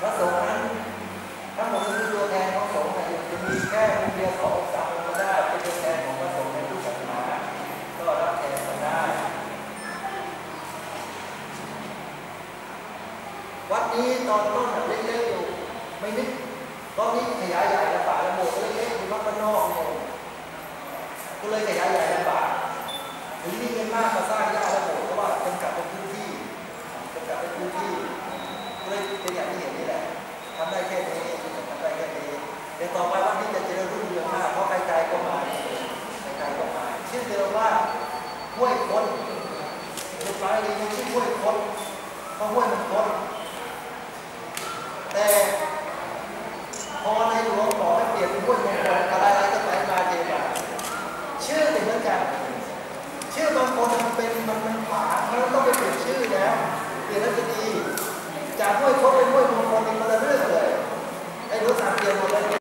พระสงฆ์นั้นทั้งหมดนี้ตัวแทนของสงฆ์เนี่จะมีแค่องค์เดียวสองสามองค์ได้เป็นตัวแทนของพระสงฆ์ในทุกศาสนาก็รับแทนกันได้ วัดนี้ตอนต้นเล็กๆอยู่ไม่นึกตอนนี้ขยายใหญ่ระบาดระบบเล็กๆอยู่วัดบ้างนอกเนี่ยก็เลยขยายใหญ่ระบาดหรือมีเงินมากมาสร้างยากระบบเพราะว่าจำกัดเป็นพื้นที่จำกัดเป็นพื้นที่ก็เลยเป็นอย่างที่เห็นนี่ ทำได้แค่นี้ทำได้แค่นี้เดี๋ยวต่อไปวัดนี้จะเจริญรุ่งเรืองมากเพราะใครๆก็มาใครๆก็มาชื่อเดิมว่าห้วยคนสุดท้ายเลยมันชื่อห้วยคนเพราะห้วยมันคนแต่พอในหลวงขอให้เปลี่ยนเป็นห้วยมงคลอะไรอะไรก็ไปมาเจมาชื่อเหมือนกันชื่อบางคนมันเป็นมันมันขวาเพราะนั้นต้องไปเปลี่ยนชื่อแล้วเปลี่ยนแล้วจะดีจากห้วยคด